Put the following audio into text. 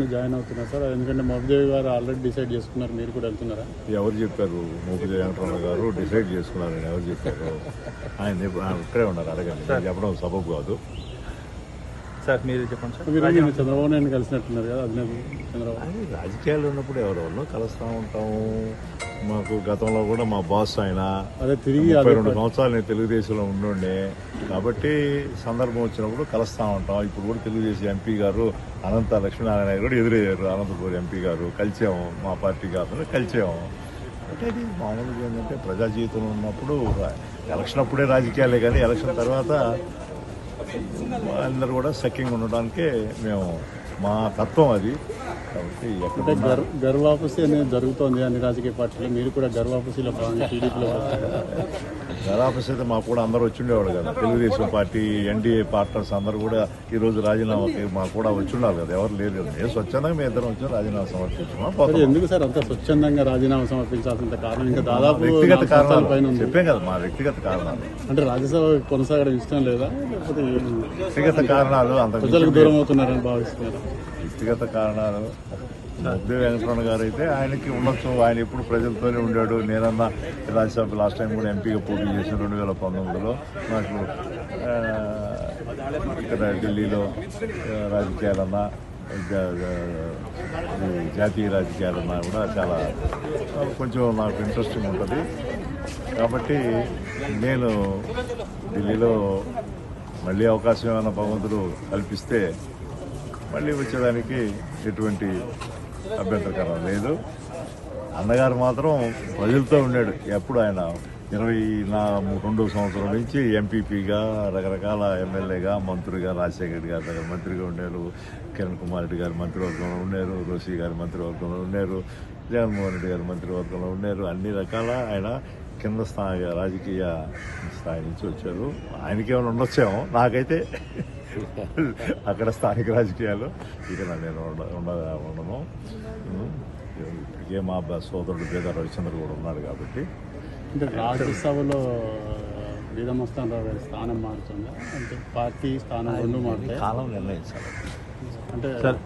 Join అవుతున్నారు sir. ఎందుకంటే మోపిదేవి గారు ఆల్రెడీ డిసైడ్ చేసుకున్నారు. మీరు కూడా వెళ్తున్నారా? ఎవరు చెప్పారు? మోపిదేవి వెంకటరమణ గారు డిసైడ్ చేసుకున్నారని ఎవరు చెప్పారు? ఆయన ఇక్కడే ఉన్నారు. అడగండి. చెప్పడం సబబు కాదు. సార్ మీరు చెప్పండి సార్. మీరు చంద్రబాబు నాయుడు కలిసినట్టున్నారు కదా అధినేత చంద్రబాబు. రాజకీయాలు ఉన్నప్పుడు ఎవరెవరినో కలుస్తూ ఉంటాము. మాకు గతంలో కూడా మా బాస్ ఆయన అదే తిరిగి రెండు సంవత్సరాలు నేను తెలుగుదేశంలో ఉండుండే. కాబట్టి సందర్భం వచ్చినప్పుడు కలుస్తూ ఉంటాం ఇప్పుడు కూడా తెలుగుదేశం ఎంపీ గారు అనంత లక్ష్మీనారాయణ గారు కూడా ఎదురయ్యారు. అనంతపూర్ ఎంపీ గారు కలిసాము మా పార్టీ కాకుండా కలిసాము అంటే అది మామూలుగా ఏంటంటే ప్రజా జీవితంలో ఉన్నప్పుడు ఎలక్షన్ అప్పుడే రాజకీయాలే కానీ ఎలక్షన్ తర్వాత అందరూ కూడా సఖ్యంగా ఉండడానికే మేము మా తత్వం అది. కాబట్టి అంటే గర్ గర్వాపసి అనేది జరుగుతోంది అన్ని రాజకీయ పార్టీలు. మీరు కూడా గర్వాపసిలో భాగంగా టీడీపీలో జరాపస్ అయితే మాకు కూడా అందరూ వచ్చిండేవాడు కదా. తెలుగుదేశం పార్టీ ఎన్డీఏ పార్ట్నర్స్ అందరూ కూడా ఈ రోజు రాజీనామాకి మాకు కూడా వచ్చిండాలి కదా. ఎవరు లేరు మేము స్వచ్ఛందంగా మేము ఇద్దరం వచ్చి రాజీనామా సమర్పించుకున్నాం. ఎందుకు సార్ అంత స్వచ్ఛందంగా రాజీనామా సమర్పించాల్సిన కారణం? ఇంకా దాదాపు వ్యక్తిగత కారణాలు. పైన చెప్పాం కదా మా వ్యక్తిగత కారణాలు. అంటే రాజ్యసభ కొనసాగడం ఇష్టం లేదా? లేకపోతే ఏం? వ్యక్తిగత కారణాలు అంత ప్రజలకు దూరం అవుతున్నారని భావిస్తున్నారు? వ్యక్తిగత కారణాలు ముద్దే వెంకటరమణ గారు అయితే ఆయనకి ఉండొచ్చు. ఆయన ఎప్పుడు ప్రజలతోనే ఉండాడు. నేనన్నా రాజ్యసభ లాస్ట్ టైం కూడా ఎంపీగా పోటీ చేసిన రెండు వేల పంతొమ్మిదిలో. నాకు ఇక్కడ ఢిల్లీలో రాజకీయాలన్న రాజకీయాలన్నా జాతీయ రాజకీయాలన్నా కూడా చాలా కొంచెం నాకు ఇంట్రెస్టింగ్ ఉంటుంది. కాబట్టి నేను ఢిల్లీలో మళ్ళీ అవకాశం ఏమైనా భగవంతుడు కల్పిస్తే మళ్ళీ వచ్చేదానికి ఎటువంటి అభ్యంతరకరం లేదు. అన్నగారు మాత్రం ప్రజలతో ఉన్నాడు. ఎప్పుడు ఆయన ఇరవై నా రెండో సంవత్సరం నుంచి ఎంపీపీగా రకరకాల ఎమ్మెల్యేగా మంత్రిగా రాజశేఖర్ గారి దగ్గర మంత్రిగా ఉండారు కిరణ్ కుమార్ రెడ్డి గారు మంత్రివర్గంలో ఉన్నారు. రోషి గారి మంత్రివర్గంలో ఉన్నారు. జగన్మోహన్ రెడ్డి గారి మంత్రివర్గంలో ఉన్నారు. అన్ని రకాల ఆయన కింద స్థాయి రాజకీయ స్థాయి నుంచి వచ్చారు. ఆయనకేమైనా ఉండొచ్చేమో? నాకైతే అక్కడ స్థానిక రాజకీయాలు ఇక్కడ నేను ఉండ- ఉండ ఉండను. ఇప్పటికే మా సోదరుడు పేద రవిచంద్ర కూడా ఉన్నాడు కాబట్టి. అంటే రాజ్యసభలో వీరమస్తాన్ రావు గారి స్థానం మారుతుందా అంటే పార్టీ స్థానం రెండు మారుతాయి? కాలం నిర్ణయించాలి. అంటే సార్